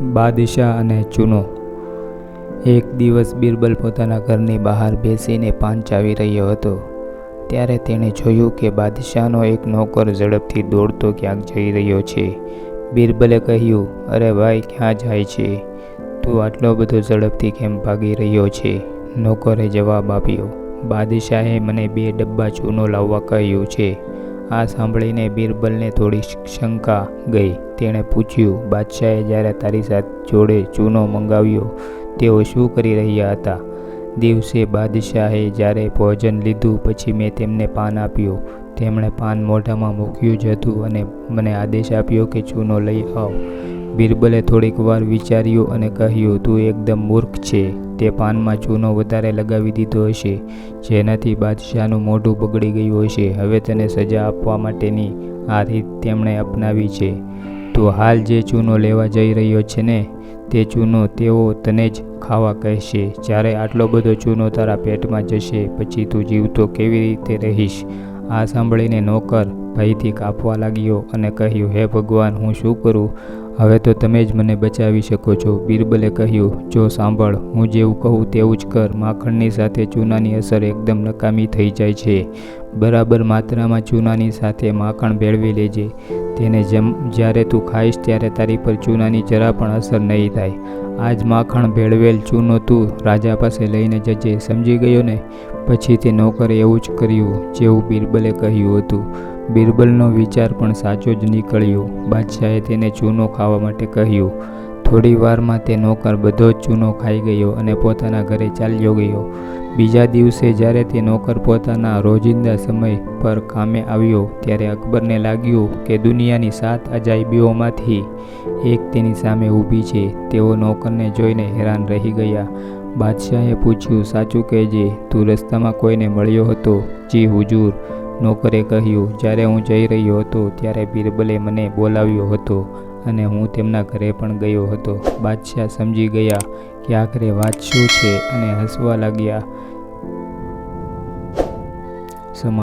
બાદશાહ અને ચૂનો. એક દિવસ બિરબલ પોતાના ઘરની બહાર બેસીને પાન ચાવી રહ્યો હતો. ત્યારે તેણે જોયું કે બાદશાહનો એક નોકર ઝડપથી દોડતો ક્યાંક જઈ રહ્યો છે. બિરબલે કહ્યું, અરે ભાઈ, ક્યાં જાય છે? તું આટલો બધો ઝડપથી કેમ ભાગી રહ્યો છે? નોકરે જવાબ આપ્યો, બાદશાહે મને બે ડબ્બા ચૂનો લાવવા કહ્યું છે. આ સાંભળીને બિરબલને થોડી શંકા ગઈ. તેણે પૂછ્યું, બાદશાહે જ્યારે તારી સાથે, જોડે ચૂનો મંગાવ્યો, તેઓ શું કરી રહ્યા હતા? દિવસે બાદશાહે જ્યારે ભોજન લીધું, પછી મેં તેમને પાન આપ્યું. તેમણે પાન મોઢામાં મૂક્યું જ હતું અને મને આદેશ આપ્યો કે ચૂનો લઈ આવ. બિરબલે થોડીક વાર વિચાર્યું અને કહ્યું, તું એકદમ મૂર્ખ છે. તે પાનમાં ચૂનો વધારે લગાવી દીધો હશે, જેનાથી બાદશાહનું મોઢું બગડી ગયું હશે. હવે તને સજા આપવા માટેની આ રીત તેમણે અપનાવી છે. તો હાલ જે ચૂનો લેવા જઈ રહ્યો છે ને, તે ચૂનો તેઓ તને જ ખાવા કહેશે. જ્યારે આટલો બધો ચૂનો તારા પેટમાં જશે, પછી તું જીવતો કેવી રીતે રહીશ આ સાંભળીને નોકર ભયથી કાપવા લાગ્યો અને કહ્યું, હે ભગવાન, હું શું કરું? હવે તો તમે જ મને બચાવી શકો છો. બિરબલે કહ્યું, જો સાંભળ, હું જેવું કહું તેવું જ કર. માખણની સાથે ચૂનાની અસર એકદમ નકામી થઈ જાય છે. બરાબર માત્રામાં ચૂનાની સાથે માખણ ભેળવી લેજે. તેને જેમ જ્યારે તું ખાઈશ ત્યારે તારી પર ચૂનાની જરા પણ અસર નહીં થાય. આજ માખણ ભેળવેલ ચૂનો તું રાજા પાસે લઈને જજે, સમજી ગયો ને? પછી તે નોકરે એવું જ કર્યું જેવું બિરબલે કહ્યું હતું. બિરબલનો વિચાર પણ સાચો જ નીકળ્યો. બાદશાહે તેને ચૂનો ખાવા માટે કહ્યું થોડી વારમાં તે નોકર બધો જ ચૂનો ખાઈ ગયો અને પોતાના ઘરે ચાલ્યો ગયો. બીજા દિવસે જ્યારે તે નોકર પોતાના રોજિંદા સમય પર કામે આવ્યો, ત્યારે અકબરને લાગ્યું કે દુનિયાની સાત અજાયબીઓમાંથી એક તેની સામે ઊભી છે. તેઓ નોકરને જોઈને હેરાન રહી ગયા. બાદશાહે પૂછ્યું, સાચું કહેજે, તું રસ્તામાં કોઈને મળ્યો હતો? જી, હુજૂર, નોકરે કહ્યું. જ્યારે હું જઈ રહ્યો હતો, ત્યારે બિરબલે મને બોલાવ્યો હતો. અને હું તેમના ઘરે પણ ગયો હતો. બાદશાહ સમજી ગયા કે આખરે વાત શું છે અને હસવા લાગ્યા. સમા